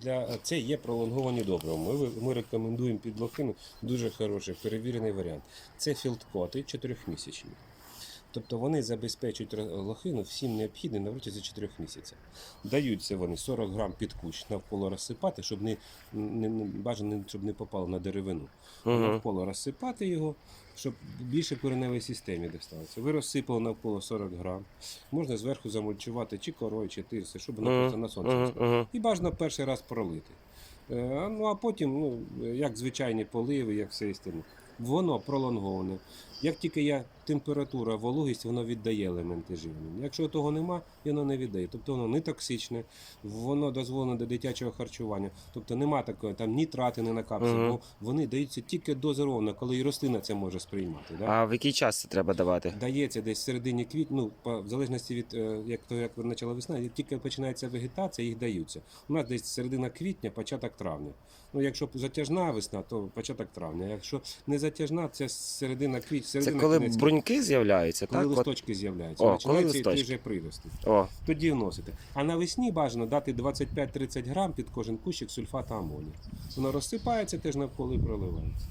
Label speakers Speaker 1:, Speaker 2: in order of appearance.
Speaker 1: Для це є пролонговані добрива. Ми, ми рекомендуємо під лохину дуже хороший перевірений варіант. Це філдкоти чотирьохмісячні. Тобто вони забезпечують лохину всім необхідним на протязі 4 місяців. Даються вони 40 грам під кущ навколо розсипати, щоб не, не, не бажано, щоб не попало на деревину.
Speaker 2: Угу.
Speaker 1: Навколо розсипати його, щоб більше кореневій системі доставалося. Ви розсипали навколо 40 грам. Можна зверху замульчувати чи корою, чи тирси, щоб воно просто на сонці.
Speaker 2: Угу. Угу.
Speaker 1: І бажано перший раз пролити. Е, Ну а потім, ну, як звичайні поливи, як все істинно. Воно пролонговане. Як тільки є температура, вологість, воно віддає елементи живлення. Якщо того нема, воно не віддає. Тобто воно не токсичне, воно дозволено до дитячого харчування. Тобто нема такої там нітрати не накапсують,
Speaker 2: Мгм.
Speaker 1: бо вони даються тільки дозировано, коли і рослина це може сприймати. Да?
Speaker 2: А в який час це треба давати?
Speaker 1: Дається десь в середині квітня, ну, по- в залежності від е, як то як почала весна, як тільки починається вегетація, їх даються. У нас десь середина квітня, початок травня. Ну, якщо затяжна весна, то початок травня. Якщо не затяжна, це середина квітня,
Speaker 2: Це коли
Speaker 1: кінець
Speaker 2: бруньки з'являються,
Speaker 1: коли
Speaker 2: так? От.
Speaker 1: листочки з'являються,
Speaker 2: О, коли
Speaker 1: починаються йти
Speaker 2: листочки.
Speaker 1: вже прирости.
Speaker 2: О,
Speaker 1: Тоді вносите. А навесні бажано дати 25-30 грам під кожен кущик сульфата амонію. Воно розсипається теж навколо і проливається.